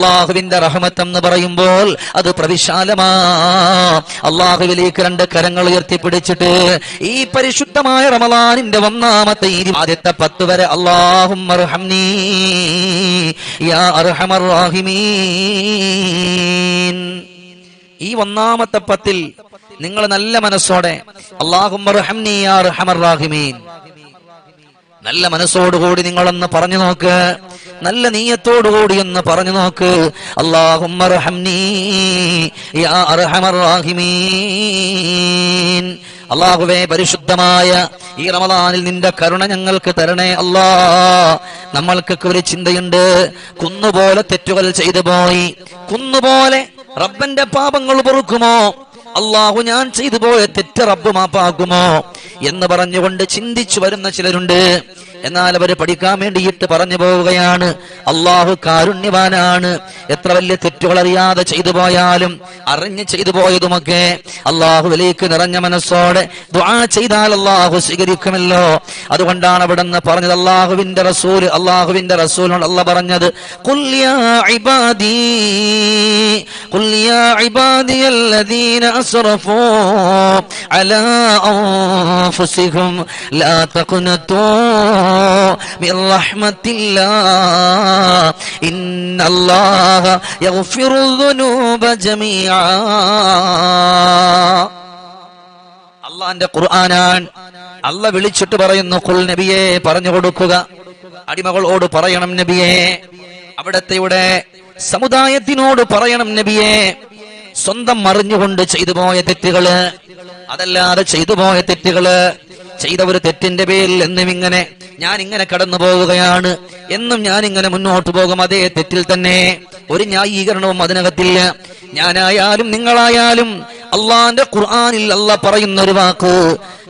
അള്ളാഹുവിന്റെ റഹമത്ത് എന്ന് പറയുമ്പോൾ അത് പ്രവിശാലമാ അള്ളാഹുവിലേക്ക് രണ്ട് കരങ്ങൾ ഉയർത്തിപ്പിടിച്ചിട്ട് ഈ പരിശുദ്ധമായ റമലാനിന്റെ ഒന്നാമത്തെ ആദ്യത്തെ പത്ത് വരെ അള്ളാഹും ഈ ഒന്നാമത്തെ പത്തിൽ നിങ്ങൾ നല്ല മനസ്സോടെ അള്ളാഹും നല്ല മനസ്സോടുകൂടി നിങ്ങളൊന്ന് പറഞ്ഞു നോക്ക്. നല്ല നീയത്തോടുകൂടി ഒന്ന് പറഞ്ഞു നോക്ക്. അള്ളാഹും അള്ളാഹുവേ പരിശുദ്ധമായ ഈ റമദാനിൽ നിന്റെ കരുണ ഞങ്ങൾക്ക് തരണേ അല്ലാ. നമ്മൾക്കൊക്കെ ഒരു ചിന്തയുണ്ട്. കുന്നുപോലെ തെറ്റുകൾ ചെയ്തു പോയി. കുന്നുപോലെ റബ്ബന്റെ പാപങ്ങൾ പൊറുക്കുമോ? അള്ളാഹു ഞാൻ ചെയ്തു പോയ തെറ്റ് റബ്ബ് മാപ്പാക്കുമോ? എന്ന് പറഞ്ഞുകൊണ്ട് ചിന്തിച്ചു വരുന്ന ചിലരുണ്ട്. എന്നാൽ അവർ പഠിക്കാൻ വേണ്ടിയിട്ട് പറഞ്ഞു പോവുകയാണ്. അള്ളാഹു കാരുണ്യവാനാണ്. എത്ര വലിയ തെറ്റുകൾ അറിയാതെ ചെയ്തു പോയാലും അറിഞ്ഞ് ചെയ്തു പോയതുമൊക്കെ അള്ളാഹുവിലേക്ക് നിറഞ്ഞ മനസ്സോടെ ചെയ്താൽ അള്ളാഹു സ്വീകരിക്കുമല്ലോ. അതുകൊണ്ടാണ് അവിടെ നിന്ന് പറഞ്ഞത് അള്ളാഹുവിന്റെ റസൂൽ അള്ളാഹുവിന്റെ റസൂലിനോട് അല്ല പറഞ്ഞത് "ഖുൽ യാ ഇബാദീ യാ ഇബാദിയല്ലദീന لا تقنطوا من ലാ الله. إن الله ഇന്നല്ലാഹ الذنوب جميعا. അള്ളാന്റെ ഖുർആനാൻ അല്ല വിളിച്ചിട്ട് പറയുന്നു കുൽ നബിയെ പറഞ്ഞു കൊടുക്കുക. അടിമകളോട് പറയണം നബിയെ. അവിടത്തെ ഇവിടെ സമുദായത്തിനോട് പറയണം നബിയെ. സ്വന്തം മറിഞ്ഞുകൊണ്ട് ചെയ്തു പോയ തെറ്റുകൾ അതല്ലാതെ ചെയ്തു പോയ തെറ്റുകൾ ചെയ്ത ഒരു തെറ്റിന്റെ പേരിൽ എന്നും ഇങ്ങനെ ഞാൻ ഇങ്ങനെ കടന്നു പോവുകയാണ് എന്നും ഞാൻ ഇങ്ങനെ മുന്നോട്ട് പോകും അതേ തെറ്റിൽ തന്നെ. ഒരു ന്യായീകരണവും അതിനകത്തില്ല. ഞാനായാലും നിങ്ങളായാലും അള്ളാന്റെ ഖുർആാനിൽ അല്ല പറയുന്ന ഒരു വാക്ക്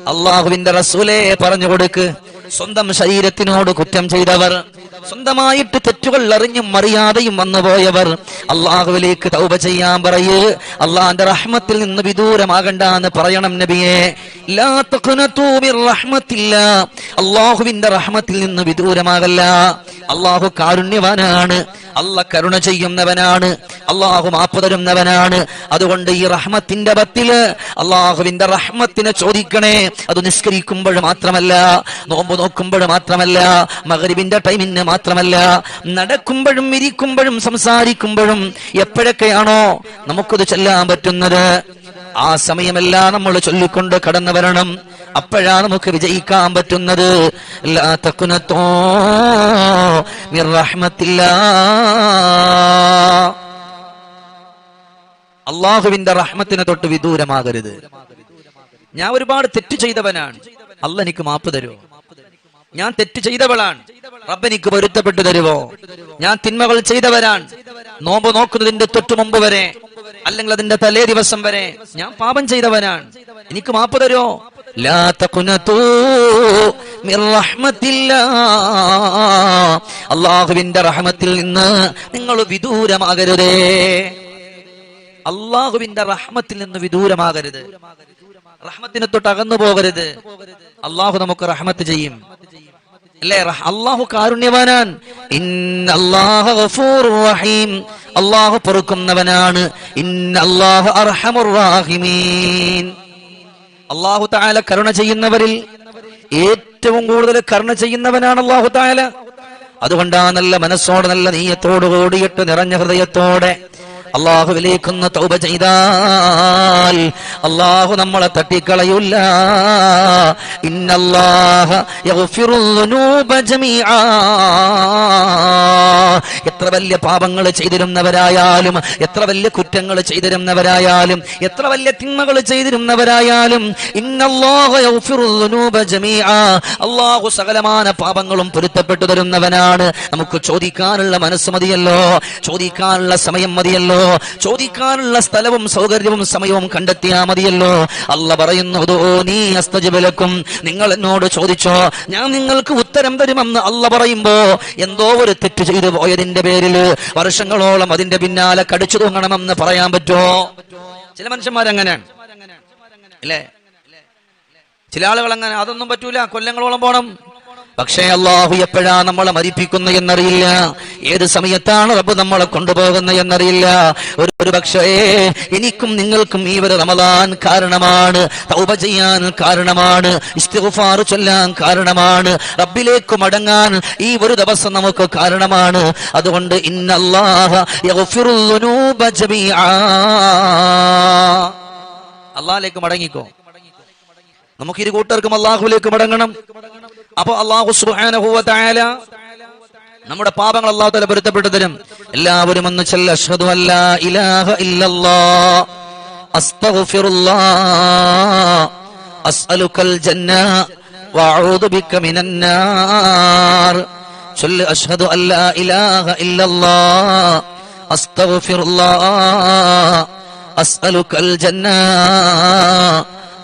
അള്ളാഹുവിന്റെ റസൂലെ പറഞ്ഞു കൊടുക്ക് സ്വന്തം ശരീരത്തിനോട് കുറ്റം ചെയ്തവർ സ്വന്തമായിട്ട് തെറ്റുകൾ അറിഞ്ഞും അറിയാതെയും വന്നുപോയവർ അള്ളാഹുവിലേക്ക് തൗബ ചെയ്യാൻ പറയേ. അള്ളാന്റെ റഹ്മത്തിൽ നിന്ന് വിദൂരമാകണ്ട എന്ന് പറയണം നബിയെ. അള്ളാഹുവിന്റെ റഹ്മത്തിൽ നിന്ന് വിദൂരമാകല്ല. അള്ളാഹു കാരുണ്യവാനാണ്. അല്ല കരുണ ചെയ്യുന്നവനാണ്. അള്ളാഹു മാപ്പ് തരുന്നവനാണ്. അതുകൊണ്ട് ഈ റഹ്മത്തിന്റെ പത്തിൽ അള്ളാഹുവിന്റെ റഹ്മത്തിനെ ചോദിക്കണേ. അത് നിസ്കരിക്കുമ്പോൾ മാത്രമല്ല നോമ്പ് നോക്കുമ്പോൾ മാത്രമല്ല മകരിവിന്റെ ടൈമിന് മാത്രമല്ല നടക്കുമ്പോഴും ഇരിക്കുമ്പോഴും സംസാരിക്കുമ്പോഴും എപ്പോഴൊക്കെയാണോ നമുക്കത് ചെല്ലാൻ പറ്റുന്നത്? ആ സമയമെല്ലാം നമ്മൾ ചൊല്ലിക്കൊണ്ട് കടന്നു വരണം. അപ്പോഴാ നമുക്ക് വിജയിക്കാൻ പറ്റുന്നത്. അള്ളാഹുവിന്റെ റഹ്മത്തിനെ തൊട്ട് വിദൂരമാകരുത്. ഞാൻ ഒരുപാട് തെറ്റ് ചെയ്തവനാണ്. അല്ല എനിക്ക് മാപ്പ് തരുമോ ഞാൻ തെറ്റ് ചെയ്തവളാണ്. റബ്ബ് എനിക്ക് പൊരുത്തപ്പെട്ടു തരുമോ ഞാൻ തിന്മകൾ ചെയ്തവരാണ്. നോമ്പ് നോക്കുന്നതിന്റെ തൊട്ടു മുമ്പ് വരെ അല്ലെങ്കിൽ അതിന്റെ തലേ ദിവസം വരെ ഞാൻ പാപം ചെയ്തവനാണ്. എനിക്ക് മാപ്പ് റഹ്മത്തില്ലാ. അള്ളാഹുവിന്റെ റഹമത്തിൽ നിന്ന് നിങ്ങൾ വിദൂരമാകരുതേ. അള്ളാഹുവിന്റെ റഹ്മത്തിൽ നിന്ന് വിദൂരമാകരുത്. റഹ്മത്തിനെ തൊട്ട് അകന്നു പോകരുത്. അള്ളാഹു നമുക്ക് റഹ്മത്ത് ചെയ്യും. അല്ലേ? അള്ളാഹു കാരുണ്യവാനാൻ. റഹീം. അള്ളാഹു പൊറുക്കുന്നവനാണ്. അള്ളാഹു താല കരുണ ചെയ്യുന്നവരിൽ ഏറ്റവും കൂടുതൽ കരുണ ചെയ്യുന്നവനാണ് അള്ളാഹു താല അതുകൊണ്ടാ നല്ല മനസ്സോടെ നല്ല നീയത്തോട് ഓടിയിട്ട് നിറഞ്ഞ ഹൃദയത്തോടെ അള്ളാഹുവിലേക്കൊന്ന് തൗബ ചെയ്താൽ അള്ളാഹു നമ്മളെ ജമീആ. എത്ര വലിയ പാപങ്ങൾ ചെയ്തിരുന്നവരായാലും എത്ര വലിയ കുറ്റങ്ങൾ ചെയ്തിരുന്നവരായാലും എത്ര വലിയ തിന്മകൾ ചെയ്തിരുന്നവരായാലും അള്ളാഹു സകലമാന പാപങ്ങളും പൊരുത്തപ്പെട്ടു തരുന്നവനാണ്. നമുക്ക് ചോദിക്കാനുള്ള മനസ്സ് മതിയല്ലോ. ചോദിക്കാനുള്ള സമയം മതിയല്ലോ. ചോദിക്കാനുള്ള സ്ഥലവും സൗകര്യവും സമയവും കണ്ടെത്തിയാ മതിയല്ലോ. അല്ല പറയുന്നു "ദോ നീ അസ്തജബലക്കും നിങ്ങൾ എന്നോട് ചോദിച്ചോ? ഞാൻ നിങ്ങൾക്ക് ഉത്തരം തരുമെന്ന് അല്ല പറയുമ്പോ എന്തോ ഒരു തെറ്റ് ചെയ്തു പോയതിന്റെ പേരിൽ വർഷങ്ങളോളം അതിന്റെ പിന്നാലെ കടിച്ചു തൂങ്ങണമെന്ന് പറയാൻ പറ്റുമോ ചില മനുഷ്യന്മാരങ്ങനെയാണ്. അല്ലേ ചില ആളുകൾ അങ്ങനെ അതൊന്നും പറ്റൂല കൊല്ലങ്ങളോളം പോണം. പക്ഷേ അള്ളാഹു എപ്പോഴാ നമ്മളെ മരിപ്പിക്കുന്ന എന്നറിയില്ല. ഏത് സമയത്താണ് റബ്ബ് നമ്മളെ കൊണ്ടുപോകുന്ന എന്നറിയില്ല. ഒരു ഒരു പക്ഷേ എനിക്കും നിങ്ങൾക്കും ഈ ഒരു റമദാൻ കാരണമാണ്. തൗബ ചെയ്യാൻ കാരണമാണ്. ഇസ്തിഫാർ ചൊല്ലാൻ കാരണമാണ്. റബ്ബിലേക്ക് മടങ്ങാൻ ഈ ഒരു ദിവസം നമുക്ക് കാരണമാണ്. അതുകൊണ്ട് ഇന്നല്ലാഹ അള്ളാഹിലേക്ക് മടങ്ങിക്കോ. നമുക്ക് ഇരു കൂട്ടർക്കും അള്ളാഹുലേക്ക് മടങ്ങണം. അപ്പൊ അള്ളാഹു സുഹാനുഭൂവത്തായാല നമ്മുടെ പാപങ്ങൾ അള്ളാഹു തല പൊരുത്തപ്പെട്ടു എല്ലാവരും ഒന്ന് ചെല്ല. അഷ്ഹദു അല്ലാ ഇലാഹ ഇല്ലല്ലാ. അസ്തഗ്ഫിറുല്ലാ. അസ്അലുകൽ ജന്ന വഅഊദു ബിക മിനന്നാർ ചൊല്ല. അഷ്ഹദു അല്ലാ ഇലാഹ ഇല്ലല്ലാ. അസ്തഗ്ഫിറുല്ലാ. അസ്അലുകൽ ജന്ന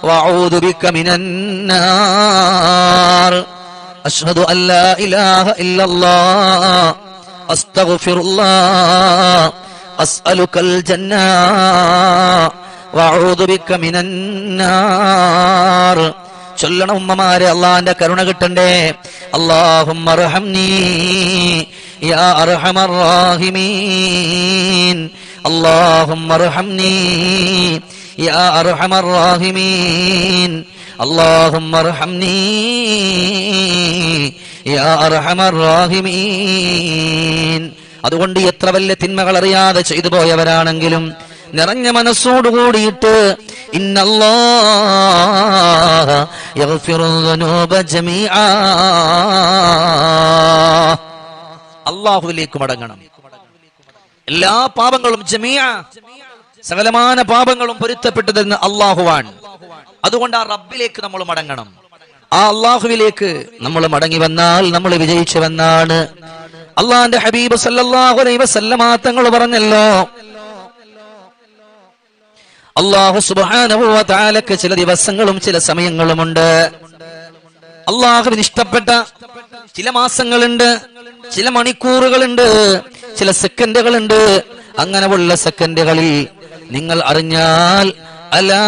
വഅഊദു ബിക മിനന്നാർ അഷ്ഹദു അല്ലാ ഇലാഹ ഇല്ലല്ലാ അസ്തഗ്ഫിറുല്ലാ അസ്അലുകൽ ജന്ന വഅഊദു ബിക മിനൻ നാർ. ചൊല്ലണം ഉമ്മമാരെ അള്ളാന്റെ കരുണ കിട്ടണ്ടേ. അള്ളാഹും അള്ളാഹും اللهم ارحمني يا أرحم الراحمين اللهم ارحمني يا أرحم الراحمين അതുകൊണ്ട് എത്ര വലിയ തിന്മകൾ അറിയാതെ ചെയ്തു പോയവരാണെങ്കിലും നിറഞ്ഞ മനസ്സോട് കൂടിയിട്ട് ഇന്നല്ലാഹ യഗ്ഫിറു ദുനൂബ ജമീആ അള്ളാഹുവിലേക്ക് മടങ്ങണം എല്ലാ പാപങ്ങളും ജമീഅ സകലമാന പാപങ്ങളും പൊരുത്തപ്പെട്ടതെന്ന് അള്ളാഹുവാൻ അതുകൊണ്ട് ആ റബ്ബിലേക്ക് നമ്മൾ മടങ്ങണം. ആ അള്ളാഹുവിലേക്ക് നമ്മൾ മടങ്ങി വന്നാൽ നമ്മൾ വിജയിച്ചു വന്നാണ്. അള്ളാന്റെ ഹബീബ് വസല്ലമ തങ്ങൾ പറഞ്ഞല്ലോ അള്ളാഹു സുബ്ഹാനഹു വ ചില ദിവസങ്ങളും ചില സമയങ്ങളുമുണ്ട്. അള്ളാഹുവിന് ഇഷ്ടപ്പെട്ട ചില മാസങ്ങളുണ്ട് ചില മണിക്കൂറുകളുണ്ട് ചില സെക്കൻഡുകളുണ്ട്. അങ്ങനെയുള്ള സെക്കൻഡുകളിൽ നിങ്ങൾ അറിഞ്ഞാൽ അലാ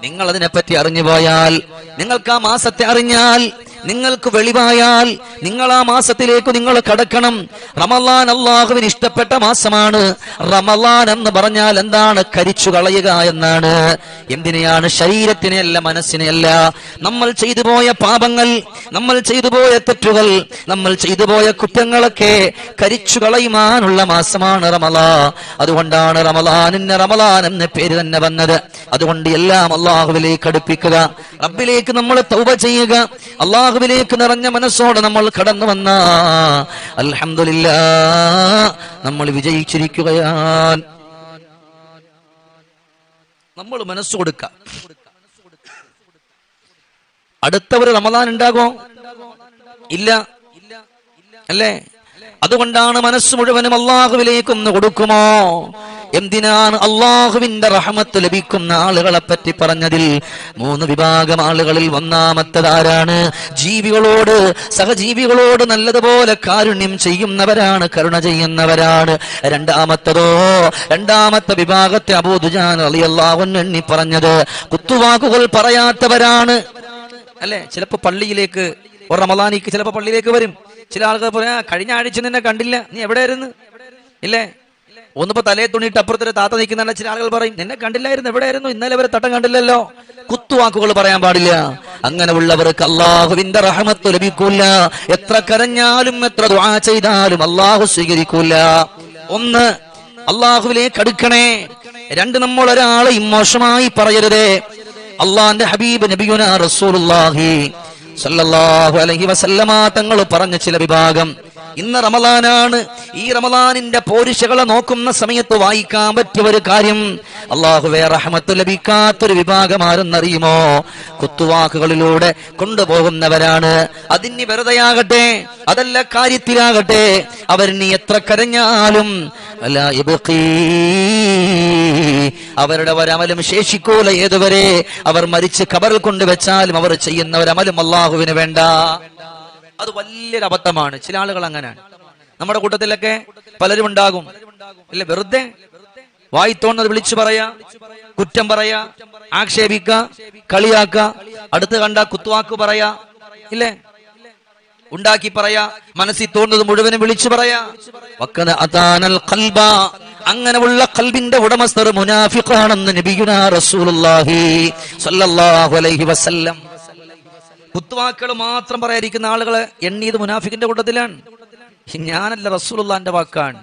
നിങ്ങൾ അതിനെപ്പറ്റി അറിഞ്ഞു പോയാൽ നിങ്ങൾക്ക് ആ മാസത്തെ അറിഞ്ഞാൽ നിങ്ങൾക്ക് വെളിവായാൽ നിങ്ങൾ ആ മാസത്തിലേക്ക് നിങ്ങൾ കടക്കണം. റമലാൻ അള്ളാഹുവിന് ഇഷ്ടപ്പെട്ട മാസമാണ്. റമലാൻ എന്ന് പറഞ്ഞാൽ എന്താണ്? കരിച്ചു കളയുക എന്നാണ്. എന്തിനെയാണ്? ശരീരത്തിനെയല്ല മനസ്സിനെയല്ല. നമ്മൾ ചെയ്തു പോയ പാപങ്ങൾ നമ്മൾ ചെയ്തു പോയ തെറ്റുകൾ നമ്മൾ ചെയ്തു പോയ കുറ്റങ്ങളൊക്കെ കരിച്ചു കളയുവാനുള്ള മാസമാണ് റമലാ അതുകൊണ്ടാണ് റമലാനിന് റമലാൻ എന്ന പേര് തന്നെ വന്നത്. അതുകൊണ്ട് എല്ലാം അള്ളാഹുവിലേക്ക് അടുപ്പിക്കുക. റബ്ബിലേക്ക് നമ്മൾ തൗബ ചെയ്യുക. അള്ളാഹുവിലേക്ക് നിറഞ്ഞ മനസ്സോടെ നമ്മൾ കടന്നു വന്ന. അലഹമില്ല നമ്മൾ വിജയിച്ചിരിക്കുകയാണ്. നമ്മൾ മനസ്സ് കൊടുക്ക. അടുത്ത ഒരു റമദാൻ ഉണ്ടാകോ ഇല്ല. അല്ലേ? അതുകൊണ്ടാണ് മനസ്സ് മുഴുവനും അള്ളാഹുവിലേക്കൊന്ന് കൊടുക്കുമോ? എന്തിനാണ് അള്ളാഹുവിന്റെ റഹമത്ത് ലഭിക്കുന്ന ആളുകളെ പറ്റി പറഞ്ഞതിൽ മൂന്ന് വിഭാഗം ആളുകളിൽ ഒന്നാമത്തതാരാണ് ജീവികളോട് സഹജീവികളോട് നല്ലതുപോലെ കാരുണ്യം ചെയ്യുന്നവരാണ് കരുണ ചെയ്യുന്നവരാണ്. രണ്ടാമത്തതോ രണ്ടാമത്തെ വിഭാഗത്തെ അബൂദുജാൻ അലിയല്ലാവൻ എണ്ണി പറഞ്ഞത് കുത്തുവാക്കുകൾ പറയാത്തവരാണ്. അല്ലെ? ചിലപ്പോ പള്ളിയിലേക്ക് ഒരു റമദാനിക്ക് ചിലപ്പോ പള്ളിയിലേക്ക് വരും. ചില ആളുകൾ പറയാ കഴിഞ്ഞ ആഴ്ച നിന്നെ കണ്ടില്ല നീ എവിടെയായിരുന്നു? ഇല്ലേ? ഒന്നിപ്പോ തലേ തുണിയിട്ട് അപ്പുറത്തൊരു താത്ത നിൽക്കുന്ന ചില ആളുകൾ പറയും നിന്നെ കണ്ടില്ലായിരുന്നു എവിടെയായിരുന്നു? ഇന്നലെ വരെ തട്ടം കണ്ടില്ലല്ലോ. കുത്തുവാക്കുകൾ പറയാൻ പാടില്ല. അങ്ങനെ ഉള്ളവർക്ക് അള്ളാഹുവിന്റെ റഹമത്ത് ലഭിക്കൂല. എത്ര കരഞ്ഞാലും എത്ര ദുആ ചെയ്താലും അള്ളാഹു സ്വീകരിക്കൂല. ഒന്ന് അള്ളാഹുവിലേക്ക് അടുക്കണേ. രണ്ട് നമ്മൾ ഒരാളെ മോശമായി പറയരുതേ. അള്ളാന്റെ ഹബീബ് നബിയുന റസൂലുള്ളാഹി സല്ലല്ലാഹു അലൈഹി വസല്ലമ തങ്ങൾ പറഞ്ഞ ചില വിഭാഗം. ഇന്ന് റമലാനാണ് ഈ റമലാനിന്റെ പോരിശകളെ നോക്കുന്ന സമയത്ത് വായിക്കാൻ പറ്റിയ ഒരു കാര്യം. അള്ളാഹുവേ റഹമത്ത് ലഭിക്കാത്തൊരു വിഭാഗം ആരെന്നറിയുമോ കുത്തുവാക്കുകളിലൂടെ കൊണ്ടുപോകുന്നവരാണ്. അതിന് വെറുതെയാകട്ടെ അതല്ല കാര്യത്തിലാകട്ടെ അവരിനി എത്ര കരഞ്ഞാലും അല്ല അവരുടെ ഒരമലും ശേഷിക്കൂല ഏതുവരെ. അവർ മരിച്ച് കബറിൽ കൊണ്ടുവച്ചാലും അവർ ചെയ്യുന്ന ഒരമലും അള്ളാഹുവിന് വേണ്ട. അത് വലിയൊരു അബദ്ധമാണ്. ചില ആളുകൾ അങ്ങനെയാണ്. നമ്മുടെ കൂട്ടത്തിലൊക്കെ പലരും ഉണ്ടാകും. ഇല്ല വെറുതെ വായി വിളിച്ചു പറയാ കുറ്റം പറയാ ആക്ഷേപിക്ക കളിയാക്ക അടുത്ത് കണ്ട കുത്തുവാക്ക് പറയാ ഇല്ലേ? ഉണ്ടാക്കി പറയാ മനസ്സിൽ തോന്നുന്നത് മുഴുവനും വിളിച്ചു പറയാ. അങ്ങനെയുള്ള കൽബിന്റെ ഉടമസ്ഥർ മുനാഫിഖാണെന്ന് നബിയുനാ റസൂലുള്ളാഹി സ്വല്ലല്ലാഹു അലൈഹി വസല്ലം. കുത്തുവാക്കുകൾ മാത്രം പറയാതിരിക്കുന്ന ആളുകളെ എണ്ണീത് മുനാഫിക്കിന്റെ കൂട്ടത്തിലാണ്. ഞാനല്ല റസൂലുള്ളാന്റെ വാക്കാണ്.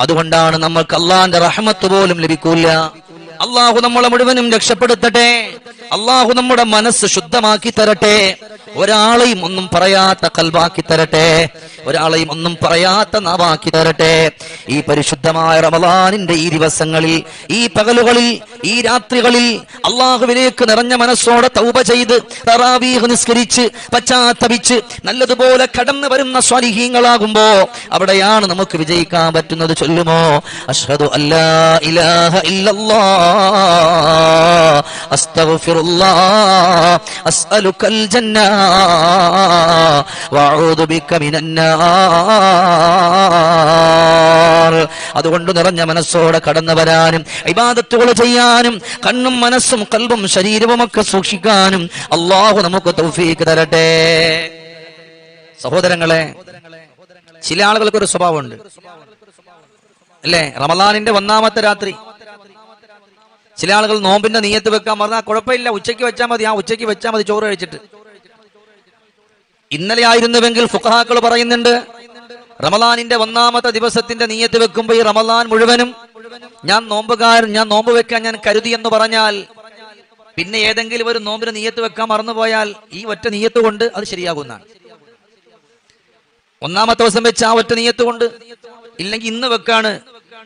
അതുകൊണ്ടാണ് നമ്മൾക്ക് അള്ളാന്റെ റഹമത്ത് പോലും ലഭിക്കൂല. അള്ളാഹു നമ്മളെ മുഴുവനും രക്ഷപ്പെടുത്തട്ടെ. അള്ളാഹു നമ്മുടെ മനസ്സ് ശുദ്ധമാക്കി തരട്ടെ. ഒരാളെയും ഒന്നും പറയാത്ത കൽവാക്കി തരട്ടെ. ഒരാളെയും ഒന്നും പറയാത്ത നാവാക്കി തരട്ടെ. ഈ പരിശുദ്ധമായ റമദാനിന്റെ ഈ ദിവസങ്ങളിൽ ഈ പകലുകളിൽ ഈ രാത്രികളിൽ അള്ളാഹുവിനേക്ക് നിറഞ്ഞ മനസ്സോടെ തൗപ ചെയ്ത് തറാവീഹ് നിസ്കരിച്ച് പശ്ചാത്തപിച്ച് നല്ലതുപോലെ കടന്നു വരുന്ന സ്വാലിഹീങ്ങളാകുമ്പോ അവിടെയാണ് നമുക്ക് വിജയിക്കാൻ പറ്റുന്നത് ചൊല്ലുമോ? അഷ്ഹദു അല്ലാ ഇലാഹ ഇല്ലല്ലാ അസ്തഗ്ഫിറുല്ലാ അസ്അലുക്കൽ ജന്ന വഅഊദു ബിക മിനന്നാർ. അതുകൊണ്ട് നിറഞ്ഞ മനസ്സോടെ കടന്നു വരാനും ഇബാദത്തുകൾ ചെയ്യാനും കണ്ണും മനസ്സും കൽബും ശരീരവും ഒക്കെ സൂക്ഷിക്കാനും അള്ളാഹു നമുക്ക് തൗഫീക്ക് തരട്ടെ. സഹോദരങ്ങളെ ചില ആളുകൾക്ക് ഒരു സ്വഭാവമുണ്ട്. അല്ലേ? റമലാനിന്റെ ഒന്നാമത്തെ രാത്രി. ചില ആളുകൾ നോമ്പിന്റെ നീയത്ത് വെക്കാൻ പറഞ്ഞാൽ കുഴപ്പമില്ല ഉച്ചയ്ക്ക് വെച്ചാൽ മതി. ആ ഉച്ചയ്ക്ക് വെച്ചാൽ മതി ചോറ് കഴിച്ചിട്ട്. ഇന്നലെ ആയിരുന്നുവെങ്കിൽ ഫുഖഹാക്കൾ പറയുന്നുണ്ട് റമലാനിന്റെ ഒന്നാമത്തെ ദിവസത്തിന്റെ നീയത്ത് വെക്കുമ്പോൾ ഈ റമലാൻ മുഴുവനും ഞാൻ നോമ്പുകാരൻ ഞാൻ നോമ്പ് വെക്കാൻ ഞാൻ കരുതി എന്ന് പറഞ്ഞാൽ പിന്നെ ഏതെങ്കിലും ഒരു നോമ്പിന് നീയത്ത് വെക്കാൻ മറന്നുപോയാൽ ഈ ഒറ്റ നീയത്ത് കൊണ്ട് അത് ശരിയാകുന്നതാണ്. ഒന്നാമത്തെ ദിവസം വെച്ച് ആ ഒറ്റ നീയത്ത് കൊണ്ട് ഇല്ലെങ്കിൽ ഇന്ന് വെക്കാണ്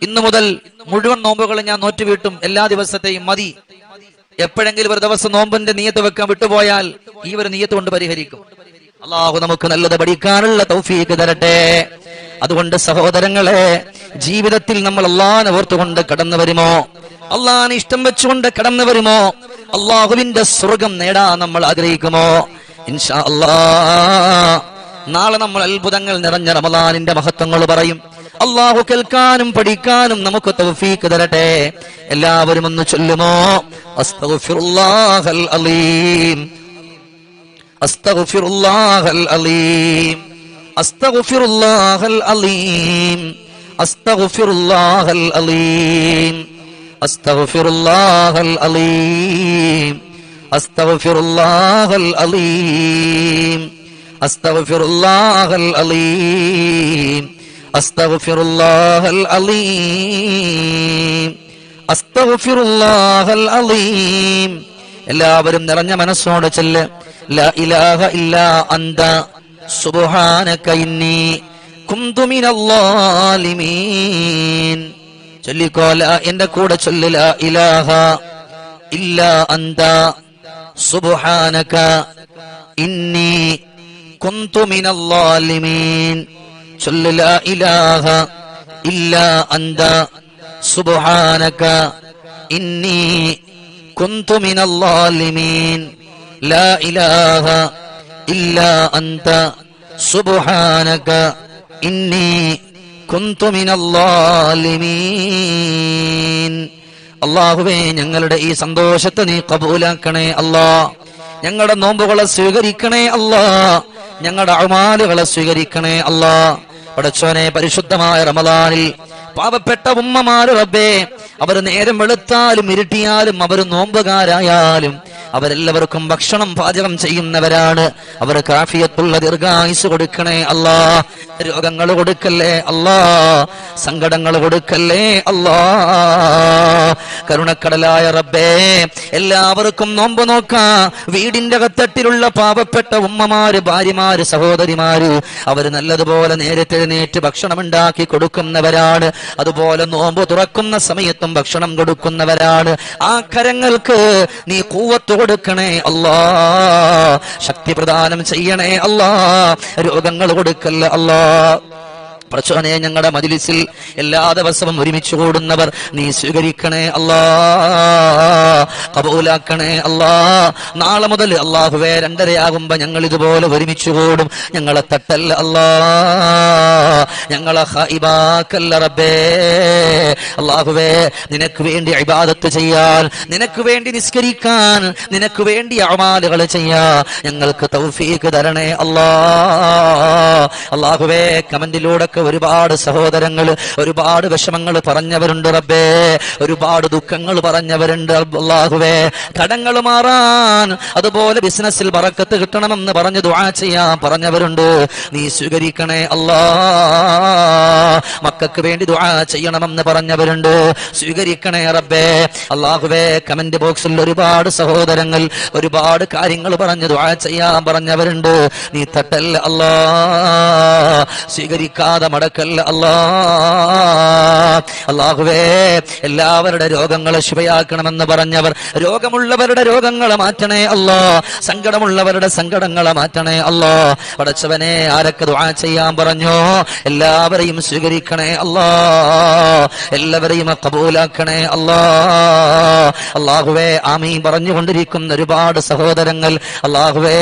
ഇന്ന് മുതൽ മുഴുവൻ നോമ്പുകളും ഞാൻ നോറ്റുവീട്ടും എല്ലാ ദിവസത്തെയും മതി. എപ്പോഴെങ്കിലും ഒരു ദിവസം നോമ്പിന്റെ നീയത്ത് വെക്കാൻ വിട്ടുപോയാൽ ഈ ഒരു നീയത്ത് കൊണ്ട് പരിഹരിക്കും. അള്ളാഹു നമുക്ക് നല്ലത് പഠിക്കാനുള്ള തൗഫീക്ക് തരട്ടെ. അതുകൊണ്ട് സഹോദരങ്ങളെ ജീവിതത്തിൽ നമ്മൾ അള്ളാഹനെ ഓർത്തുകൊണ്ട് കടന്നു വരുമോ? അള്ളാഹിനെ ഇഷ്ടം വെച്ചുകൊണ്ട് കടന്നു വരുമോ? അള്ളാഹുവിന്റെ സ്വർഗം നേടാൻ നമ്മൾ ആഗ്രഹിക്കുമോ? ഇൻഷാ അള്ളാ നാളെ നമ്മൾ അത്ഭുതങ്ങൾ നിറഞ്ഞ റമദാനിന്റെ മഹത്വങ്ങൾ പറയും. അള്ളാഹു കേൾക്കാനും പഠിക്കാനും നമുക്ക് തൗഫീക്ക് തരട്ടെ. എല്ലാവരും ഒന്ന് ചൊല്ലുമോ? അസ്തഗ്ഫിറുല്ലാഹൽ അലീം. അസ്തഗ്ഫിറുല്ലാഹൽ അലീം. അസ്തഗ്ഫിറുല്ലാഹൽ അലീം. അസ്തഗ്ഫിറുല്ലാഹൽ അലീം. അസ്തഗ്ഫിറുല്ലാഹൽ അലീം. അസ്തഗ്ഫിറുല്ലാഹൽ അലീം. അസ്തഗ്ഫിറുല്ലാഹൽ അലീം. أستغفر الله العظيم أستغفر الله العظيم എല്ലാവരും നിറഞ്ഞ മനസ്സോടെ ചെല്ല് ലാ ഇലാഹ ഇല്ലാ അന്ത സുബ്ഹാനക ഇന്നി കുന്തു മിനല്ലാലിമീൻ ചൊല്ലിക്കോ ലാ എന്റെ കൂടെ ചൊല്ല് ലാ ഇലാഹ ഇല്ലാ അന്ത സുബ്ഹാനക ഇന്നി كنت من ഇല്ലാ അന്ത സുബ്ഹാനക ഇന്നി കുന്തു ലാ ഇലാഹ അന്ത സുബ്ഹാനക ഇന്നി കുന്തു അള്ളാഹുവേ ഞങ്ങളുടെ ഈ സന്തോഷത്തെ നീ കബൂലാക്കണേ അല്ലാ. ഞങ്ങളുടെ നോമ്പുകളെ സ്വീകരിക്കണേ അല്ലാ. ഞങ്ങളുടെ അമാലുകളെ സ്വീകരിക്കണേ അല്ലാ. പടച്ചോനെ പരിശുദ്ധമായ റമദാനിൽ പാവപ്പെട്ട ഉമ്മമാര് റബ്ബേ അവർ നേരം വെളുത്താലും ഇരുട്ടിയാലും അവർ നോമ്പുകാരായാലും അവരെല്ലാവർക്കും ഭക്ഷണം പാചകം ചെയ്യുന്നവരാണ്. അവർ കാഫിയത്തുള്ള ദീർഘായുസ് കൊടുക്കണേ അല്ലാ. രോഗങ്ങൾ കൊടുക്കല്ലേ അല്ലാ. സങ്കടങ്ങൾ കൊടുക്കല്ലേ അല്ലാ. കരുണക്കടലായ റബ്ബേ എല്ലാവർക്കും നോമ്പ് നോക്കാ. വീടിന്റെ കത്തട്ടിലുള്ള പാവപ്പെട്ട ഉമ്മമാര് ഭാര്യമാര് സഹോദരിമാര് അവർ നല്ലതുപോലെ നേരത്തെ എഴുന്നേറ്റ് ഭക്ഷണം ഉണ്ടാക്കി കൊടുക്കുന്നവരാണ്. അതുപോലെ നോമ്പ് തുറക്കുന്ന സമയത്തും ഭക്ഷണം കൊടുക്കുന്നവരാണ്. ആ കരങ്ങൾക്ക് നീ കൂവത്ത് കൊടുക്കണേ അല്ലാ. ശക്തി പ്രദാനം ചെയ്യണേ അല്ലാ. രോഗങ്ങൾ കൊടുക്കല്ല അല്ലാ. പ്രച്ചോനെ ഞങ്ങളുടെ മജിലിസിൽ എല്ലാ ദിവസവും ഒരുമിച്ച് കൂടുന്നവർ നീ സ്വീകരിക്കണേ അല്ലാ. കബൂലാക്കണേ അല്ലാ. നാളെ മുതൽ അള്ളാഹുവേ രണ്ടരയാകുമ്പോ ഞങ്ങൾ ഇതുപോലെ ഒരുമിച്ച് കൂടും. ഞങ്ങളെ തട്ടല്ല അല്ലാ. ഞങ്ങളെ ഹൈബാക്കല്ല റബ്ബേ. അള്ളാഹുവേ നിനക്ക് വേണ്ടി ഇബാദത്ത് ചെയ്യാൻ നിനക്ക് വേണ്ടി നിസ്കരിക്കാൻ നിനക്ക് വേണ്ടി അമാലുകൾ ചെയ്യാ ഞങ്ങൾക്ക് തൗഫീക്ക് തരണേ അല്ലാ. അള്ളാഹുവേ കമന്റിലൂടെ ഒക്കെ ഒരുപാട് സഹോദരങ്ങൾ ഒരുപാട് വിഷമങ്ങൾ പറഞ്ഞവരുണ്ട് റബ്ബേ. ഒരുപാട് ദുഃഖങ്ങൾ പറഞ്ഞവരുണ്ട് അള്ളാഹുവേ. കടങ്ങൾ മാറാൻ അതുപോലെ ബിസിനസ്സിൽ പറക്കത്ത് കിട്ടണമെന്ന് പറഞ്ഞ് ദുആ ചെയ്യാൻ പറഞ്ഞവരുണ്ട്. നീ സ്വീകരിക്കണേ അല്ലാ മക്കൾക്ക് വേണ്ടി ദുആ ചെയ്യണമെന്ന് പറഞ്ഞവരുണ്ട്. സ്വീകരിക്കണേ റബ്ബേ. അള്ളാഹുവേ കമന്റ് ബോക്സിൽ ഒരുപാട് സഹോദരങ്ങൾ ഒരുപാട് കാര്യങ്ങൾ പറഞ്ഞ് ദുആ ചെയ്യാൻ പറഞ്ഞവരുണ്ട്. നീ തട്ടല്ല അല്ലാ സ്വീകരിക്കാതെ മടക്കല്ല അല്ലാ അള്ളാഹുവേ എല്ലാവരുടെ രോഗങ്ങളെ ശുഭയാക്കണമെന്ന് പറഞ്ഞവർ രോഗമുള്ളവരുടെ രോഗങ്ങളെ മാറ്റണേ അല്ലാ. സങ്കടമുള്ളവരുടെ സങ്കടങ്ങളെ മാറ്റണേ അല്ലാ. പടച്ചവനെ ആരൊക്കെ ദുആ ചെയ്യാൻ പറഞ്ഞോ? എല്ലാവരെയും സ്വീകരിക്കണേ അല്ലാ. എല്ലാവരെയും കബൂലാക്കണേ അല്ലാ. അള്ളാഹുവേ ആമീ പറഞ്ഞുകൊണ്ടിരിക്കുന്ന ഒരുപാട് സഹോദരങ്ങൾ അള്ളാഹുവേ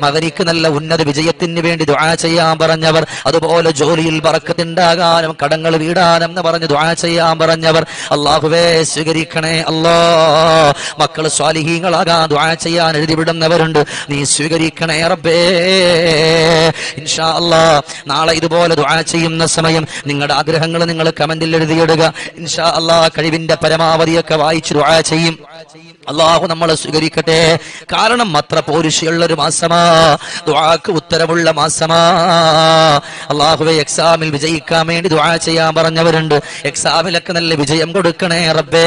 മകനിക്ക് നല്ല ഉന്നത വിജയത്തിന് വേണ്ടി ദുആ ചെയ്യാൻ പറഞ്ഞവർ അതുപോലെ ജോലിയിൽ ബറക്കത്തുണ്ടാകാനും കടങ്ങൾ വീടാനും എന്ന് പറഞ്ഞ് ദ്വാ ചെയ്യാൻ പറഞ്ഞവർ അള്ളാഹുവേ സ്വീകരിക്കണേ അല്ലോ. മക്കൾ സ്വാലിഹീങ്ങളാകാൻ ദ്വാ ചെയ്യാൻ എഴുതി വിടുന്നവരുണ്ട്. നീ സ്വീകരിക്കണേ റബ്ബേ. ഇൻഷാ അല്ലാ നാളെ ഇതുപോലെ ദ്വാ ചെയ്യുന്ന സമയം നിങ്ങളുടെ ആഗ്രഹങ്ങൾ നിങ്ങൾ കമന്റിൽ എഴുതിയിടുക. ഇൻഷാ അല്ലാ കഴിവിന്റെ പരമാവധിയൊക്കെ വായിച്ച് ദ്വാ ചെയ്യും. അള്ളാഹു നമ്മളെ സ്വീകരിക്കട്ടെ. കാരണം അത്ര പോരുഷയുള്ള ഒരു മാസമാ. ദ്വാക്ക് ഉത്തരവുള്ള മാസമാ. അള്ളാഹുവെ എക്സാമിൽ വിജയിക്കാൻ വേണ്ടി ദുആ ചെയ്യാൻ പറഞ്ഞവരുണ്ട്. എക്സാമിലൊക്കെ നല്ല വിജയം കൊടുക്കണേ റബ്ബേ.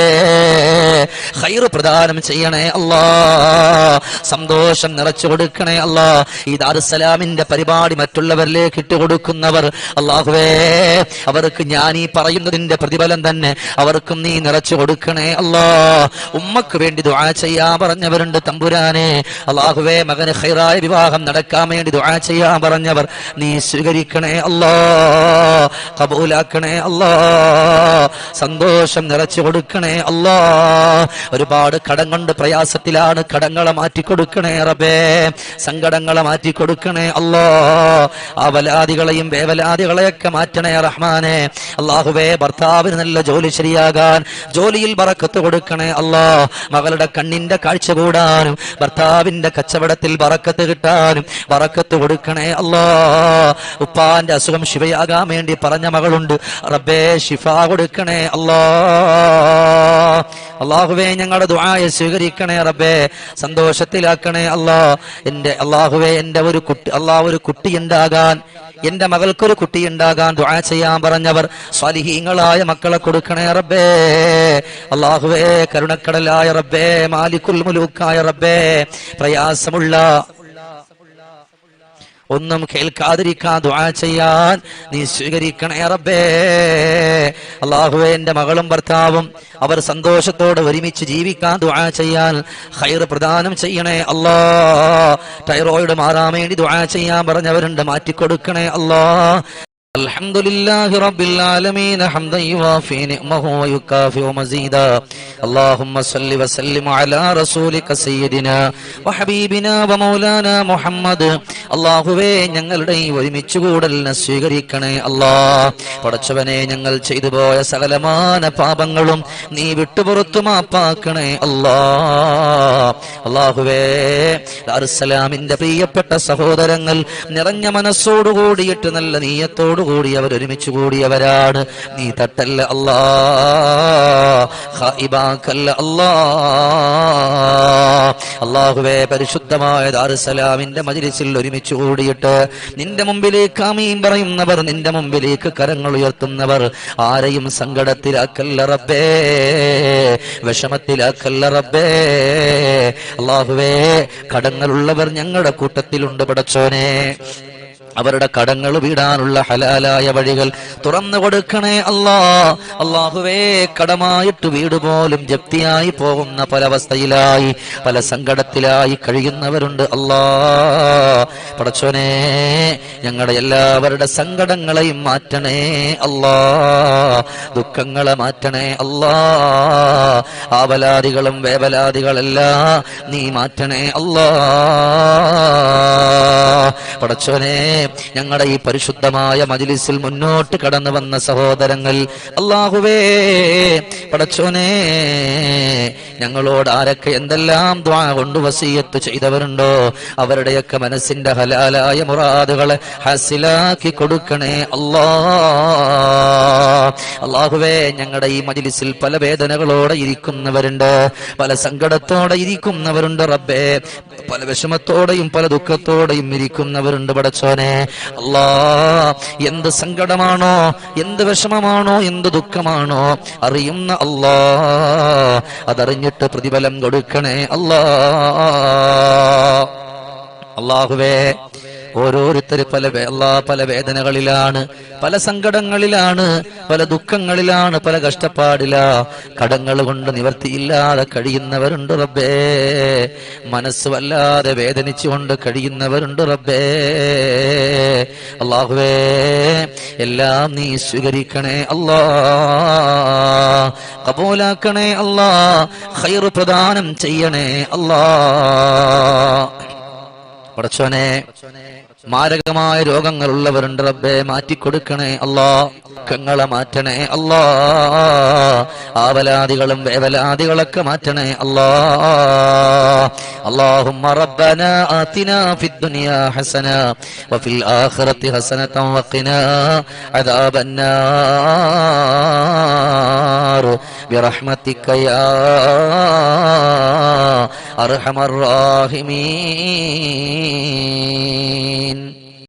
ഹൈറ് പ്രദാനം ചെയ്യണേ അല്ലാ സന്തോഷം നിറച്ചു കൊടുക്കണേ അല്ലാ ഈ ദാറുസലാമിന്റെ പരിപാടി മറ്റുള്ളവരിലേക്ക് ഇട്ടുകൊടുക്കുന്നവർ അള്ളാഹുവേ അവർക്ക് ഞാൻ ഈ പറയുന്നതിന്റെ പ്രതിഫലം തന്നെ അവർക്കും നീ നിറച്ചു കൊടുക്കണേ അല്ലാ ഉമ്മക്ക് വേണ്ടി ദുആ ചെയ്യാൻ പറഞ്ഞവരുണ്ട് തമ്പുരാനെ. അള്ളാഹുവേ മകന് ഹൈറായ വിവാഹം നടക്കാൻ വേണ്ടി ദുആ ചെയ്യാൻ പറഞ്ഞവർ നീ സ്വീകരിക്കണേ അല്ലാ. കബൂലാക്കണേ അല്ലാ. സന്തോഷം നിറച്ചു കൊടുക്കണേ അല്ലാ. ഒരുപാട് കടം കൊണ്ട് പ്രയാസത്തിലാണ് കടങ്ങളെ മാറ്റി കൊടുക്കണേ റബേ സങ്കടങ്ങളെ മാറ്റിക്കൊടുക്കണേ അല്ലാ. അവലാദികളെയും വേവലാദികളെയൊക്കെ മാറ്റണേ റഹ്മാനെ. അള്ളാഹുവേ ഭർത്താവിന് നല്ല ജോലി ശരിയാകാൻ ജോലിയിൽ ബറക്കത്ത് കൊടുക്കണേ അല്ലാ. മകളുടെ കണ്ണിന്റെ കാഴ്ച കൂടാനും ഭർത്താവിന്റെ കച്ചവടത്തിൽ ബറക്കത്ത് കിട്ടാനും ബറക്കത്ത് കൊടുക്കണേ അല്ലാ. ഉപ്പാന്റെ അസുഖം ശിവയാകാൻ വേണ്ടി പറഞ്ഞ മകളുണ്ട്. റബ്ബേ ശിഫ കൊടുക്കണേ അല്ലാ. അള്ളാഹുവേ ഞങ്ങളുടെ ദുആയെ സ്വീകരിക്കണേ റബ്ബേ. സന്തോഷത്തിലാക്കണേ അല്ലാ. എന്റെ അള്ളാഹുവേ എന്റെ ഒരു കുട്ടി അള്ളാഹ് ഒരു കുട്ടി ഉണ്ടാകാൻ എന്റെ മകൾക്കൊരു കുട്ടി ഉണ്ടാകാൻ ദുആ ചെയ്യാൻ പറഞ്ഞവർ സ്വാലിഹീങ്ങളായ മക്കളെ കൊടുക്കണേ റബ്ബേ. അള്ളാഹുവേ കരുണക്കടലായ റബ്ബേ മാലിക്കുൽ മുലൂക്കായ റബ്ബേ. പ്രയാസമുള്ള ഒന്നും കേൾക്കാതിരിക്കാൻ ദുആ ചെയ്യാൻ നീ സ്വീകരിക്കണേ റബ്ബേ. അള്ളാഹുവേ എന്റെ മകളും ഭർത്താവും അവർ സന്തോഷത്തോടെ ഒരുമിച്ച് ജീവിക്കാൻ ദുആ ചെയ്യാൻ ഹൈർ പ്രദാനം ചെയ്യണേ അല്ലാ. ടൈറോയിഡ് മാറാൻ വേണ്ടി ദുആ ചെയ്യാൻ പറഞ്ഞവരുണ്ട് മാറ്റിക്കൊടുക്കണേ അല്ലാ. الحمد لله رب العالمين حمدا يوافي نعمه ويكافئ مزيدا اللهم صل وسلم على رسولك سيدنا وحبيبنا ومولانا محمد അള്ളാഹുവേ ഞങ്ങളുടെ ഈ ഒരുമിച്ച് കൂടലിനെ സ്വീകരിക്കണേ അല്ലാ പടച്ചവനെ ഞങ്ങൾ ചെയ്തു പോയ സകലമാന പാപങ്ങളും നീ വിട്ടുപുറത്തു മാപ്പാക്കണേ അല്ലാ അള്ളാഹുവേ അറുസലാമിന്റെ പ്രിയപ്പെട്ട സഹോദരങ്ങൾ നിറഞ്ഞ മനസ്സോടുകൂടിയിട്ട് നല്ല നീയത്തോടുകൂടി അവർ ഒരുമിച്ച് കൂടിയവരാണ്. നീ തട്ടല്ല അല്ലാ ഖായിബാക്കല്ല അല്ലാ. അള്ളാഹുവേ പരിശുദ്ധമായ ദാറുസലാമിന്റെ മജിലിസിൽ ഒരുമിച്ച് കൂടിയിട്ട് നിന്റെ മുമ്പിലേക്ക് അമീൻ പറയുന്നവർ നിന്റെ മുമ്പിലേക്ക് കരങ്ങൾ ഉയർത്തുന്നവർ ആരെയും സങ്കടത്തിലാക്കല്ല റബ്ബേ വിഷമത്തിലാക്കല്ല റബ്ബേ. അള്ളാഹുവേ കടങ്ങളുള്ളവർ ഞങ്ങളുടെ കൂട്ടത്തിലുണ്ട് പടച്ചോനെ. അവരുടെ കടങ്ങൾ വീടാനുള്ള ഹലാലായ വഴികൾ തുറന്നു കൊടുക്കണേ അല്ലാ. അള്ളാഹുവേ കടമായിട്ട് വീട് പോലും ജപ്തിയായി പോകുന്ന പല അവസ്ഥയിലായി പല സങ്കടത്തിലായി കഴിയുന്നവരുണ്ട് അല്ലാ. പടച്ചോനെ ഞങ്ങളുടെ എല്ലാവരുടെ സങ്കടങ്ങളെയും മാറ്റണേ അല്ലാ. ദുഃഖങ്ങളെ മാറ്റണേ അല്ലാ. ആവലാദികളും വേവലാദികളെല്ലാം നീ മാറ്റണേ അല്ലാ. പടച്ചോനെ ഞങ്ങളുടെ ഈ പരിശുദ്ധമായ മജിലിസിൽ മുന്നോട്ട് കടന്നു വന്ന സഹോദരങ്ങൾ അള്ളാഹുവേ പടച്ചോനെ ഞങ്ങളോട് ആരൊക്കെ എന്തെല്ലാം ദ്വാ കൊണ്ട് വസീയത്ത് ചെയ്തവരുണ്ടോ? അവരുടെയൊക്കെ മനസ്സിന്റെ ഹലാലായ മുറാദുകളെ ഹസിലാക്കി കൊടുക്കണേ അല്ലാ. അള്ളാഹുവേ ഞങ്ങളുടെ ഈ മജിലിസിൽ പല വേദനകളോടെ ഇരിക്കുന്നവരുണ്ട് പല സങ്കടത്തോടെ ഇരിക്കുന്നവരുണ്ട് റബ്ബേ. പല വിഷമത്തോടെയും പല ദുഃഖത്തോടെയും ഇരിക്കുന്നവരുണ്ട് പടച്ചോനെ. അല്ലാ എന്ത് സങ്കടമാണോ എന്ത് വിഷമമാണോ എന്ത് ദുഃഖമാണോ അറിയുന്ന അല്ലാ അതറിഞ്ഞിട്ട് പ്രതിഫലം കൊടുക്കണേ അല്ലാ. അള്ളാഹുവേ ഓരോരുത്തർ പല എല്ലാ പല വേദനകളിലാണ് പല സങ്കടങ്ങളിലാണ് പല ദുഃഖങ്ങളിലാണ് പല കഷ്ടപ്പാടിലാ കടങ്ങൾ കൊണ്ട് നിവർത്തിയില്ലാതെ കഴിയുന്നവരുണ്ട് റബ്ബേ. മനസ്സ് വല്ലാതെ വേദനിച്ചുകൊണ്ട് കഴിയുന്നവരുണ്ട് റബ്ബേ. അള്ളാഹുവേ എല്ലാം നീ സ്വീകരിക്കണേ അല്ലാ. കബൂലാക്കണേ അല്ലാ. ഖൈർ പ്രദാനം ചെയ്യണേ അല്ലാ. പടച്ചോനെ മാരകമായ രോഗങ്ങളുള്ളവരുണ്ട് റബ്ബെ മാറ്റിക്കൊടുക്കണേ അല്ലാ ദുഃഖങ്ങളെ മാറ്റണേ അല്ലാ ആവലാദികളും വേവലാദികളൊക്കെ മാറ്റണേ അല്ലാ اللهم ربنا آتنا في الدنيا حسنة وفي الآخرة حسنة وقنا عذاب النار برحمتك يا أرحم الراحمين